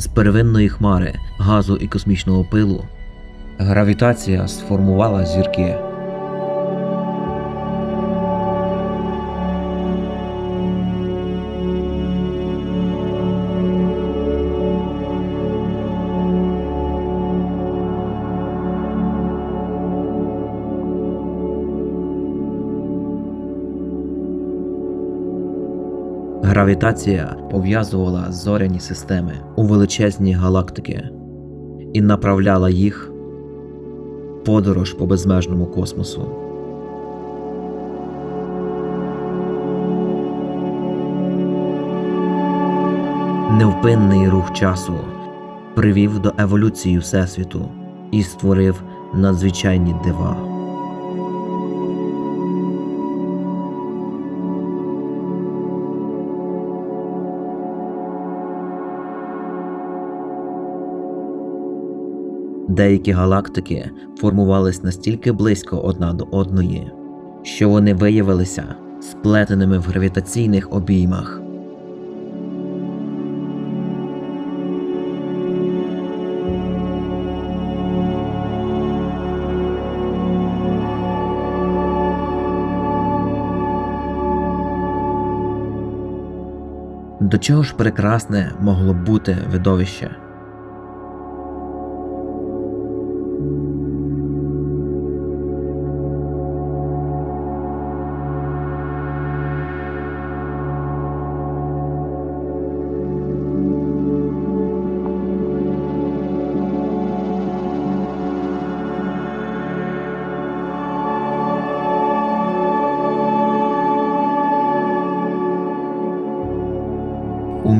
з первинної хмари газу і космічного пилу, гравітація сформувала зірки. Гравітація пов'язувала зоряні системи у величезні галактики і направляла їх в подорож по безмежному космосу. Невпинний рух часу привів до еволюції Всесвіту і створив надзвичайні дива. Деякі галактики формувались настільки близько одна до одної, що вони виявилися сплетеними в гравітаційних обіймах. До чого ж прекрасне могло б бути видовище?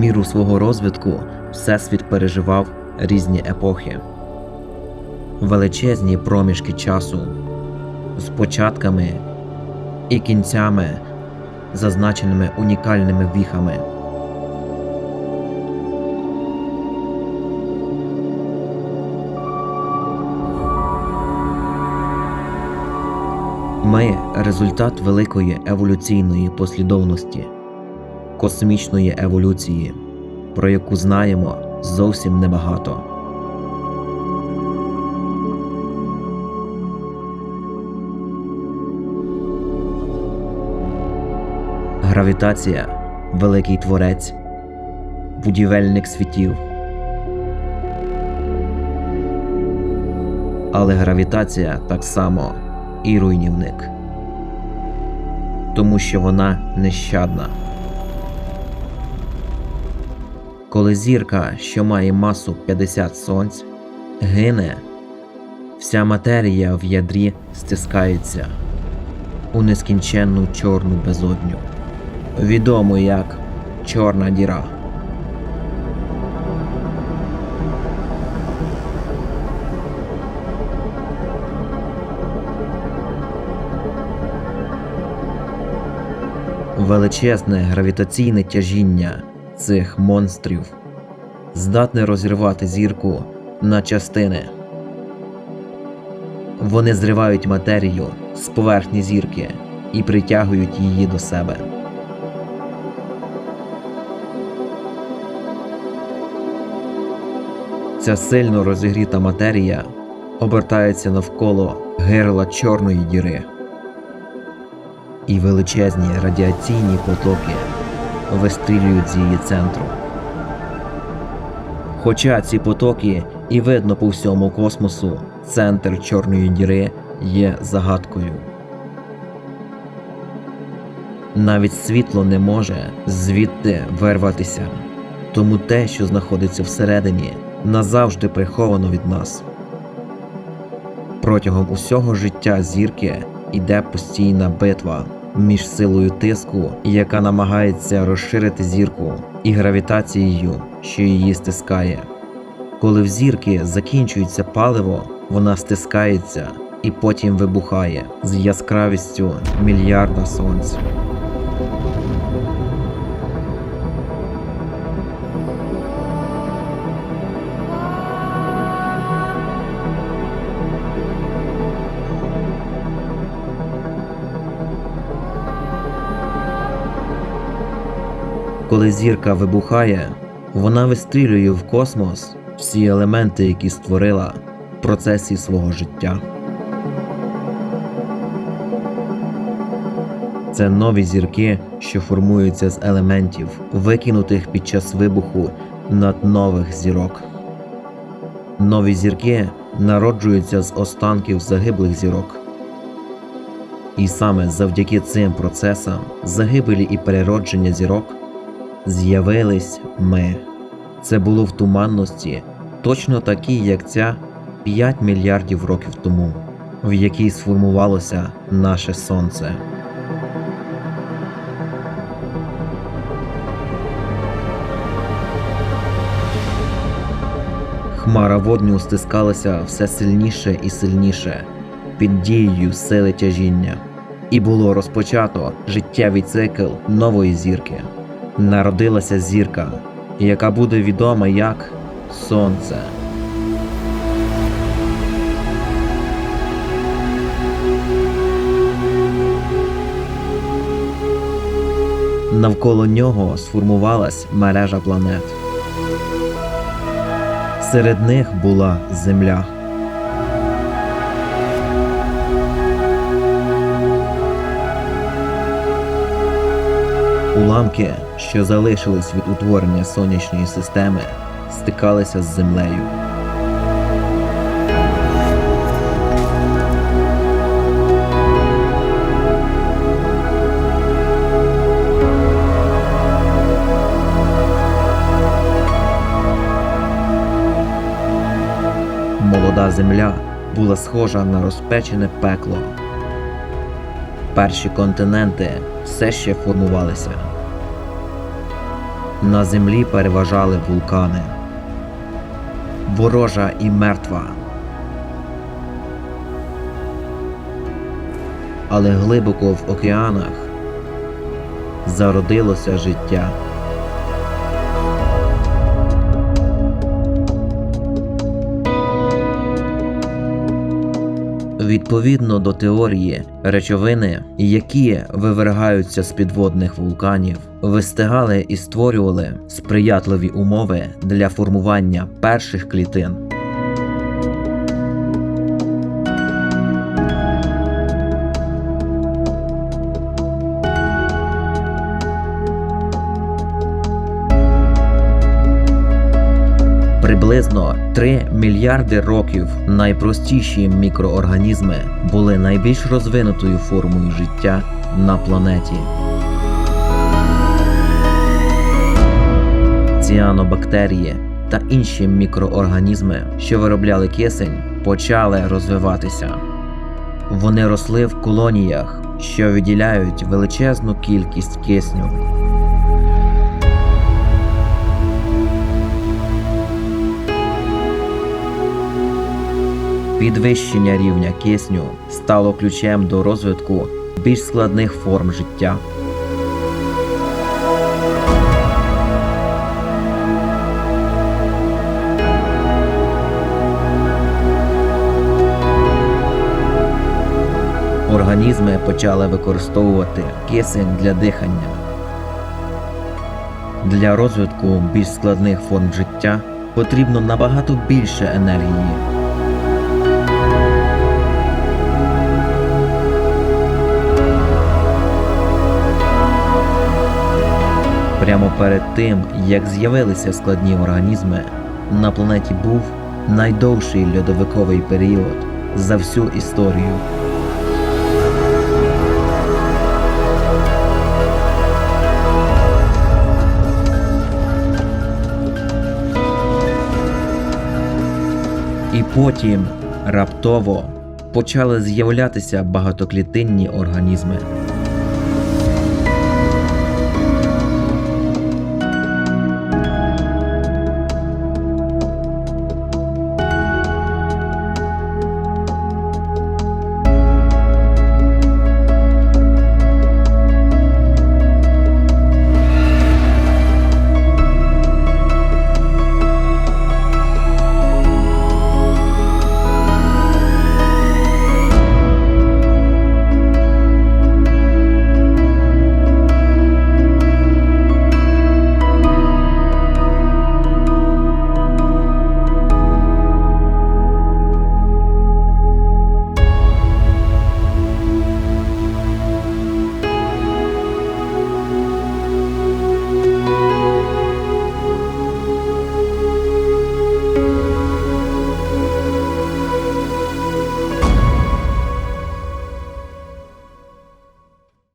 Міру свого розвитку Всесвіт переживав різні епохи, величезні проміжки часу з початками і кінцями, зазначеними унікальними віхами. Ми результат великої еволюційної послідовності космічної еволюції, про яку знаємо зовсім небагато. Гравітація великий творець, будівельник світів. Але гравітація так само і руйнівник, тому що вона нещадна. Коли зірка, що має масу 50 сонць, гине, вся матерія в ядрі стискається у нескінченну чорну безодню, відому як Чорна діра. Величезне гравітаційне тяжіння цих монстрів здатне розірвати зірку на частини. Вони зривають матерію з поверхні зірки і притягують її до себе. Ця сильно розігріта матерія обертається навколо герла чорної діри, і величезні радіаційні потоки вистрілюють з її центру. Хоча ці потоки і видно по всьому космосу, центр Чорної діри є загадкою. Навіть світло не може звідти вирватися, тому те, що знаходиться всередині, назавжди приховано від нас. Протягом усього життя зірки йде постійна битва між силою тиску, яка намагається розширити зірку, і гравітацією, що її стискає. Коли в зірки закінчується паливо, вона стискається і потім вибухає з яскравістю мільярда сонць. Коли зірка вибухає, Вона вистрілює в космос всі елементи, які створила в процесі свого життя. Це нові зірки, що формуються з елементів, викинутих під час вибуху над нових зірок. Нові зірки народжуються з останків загиблих зірок. І саме завдяки цим процесам загибелі і переродження зірок з'явились ми. Це було в туманності, точно такі, як ця 5 мільярдів років тому, в якій сформувалося наше сонце. Хмара водню стискалася все сильніше і сильніше під дією сили тяжіння, і було розпочато життєвий цикл нової зірки. Народилася зірка, яка буде відома як Сонце. Навколо нього сформувалась мережа планет. Серед них була Земля. Уламки, що залишились від утворення сонячної системи, стикалися з землею. Молода земля була схожа на розпечене пекло. Перші континенти все ще формувалися. На землі переважали вулкани. Ворожа і мертва. Але глибоко в океанах зародилося життя. Відповідно до теорії, речовини, які вивергаються з підводних вулканів, вистигали і створювали сприятливі умови для формування перших клітин. Приблизно 3 мільярди років найпростіші мікроорганізми були найбільш розвинутою формою життя на планеті. Ціанобактерії та інші мікроорганізми, що виробляли кисень, почали розвиватися. Вони росли в колоніях, що виділяють величезну кількість кисню. Підвищення рівня кисню стало ключем до розвитку більш складних форм життя. Організми почали використовувати кисень для дихання. Для розвитку більш складних форм життя потрібно набагато більше енергії. Прямо перед тим, як з'явилися складні організми, на планеті був найдовший льодовиковий період за всю історію. І потім раптово почали з'являтися багатоклітинні організми.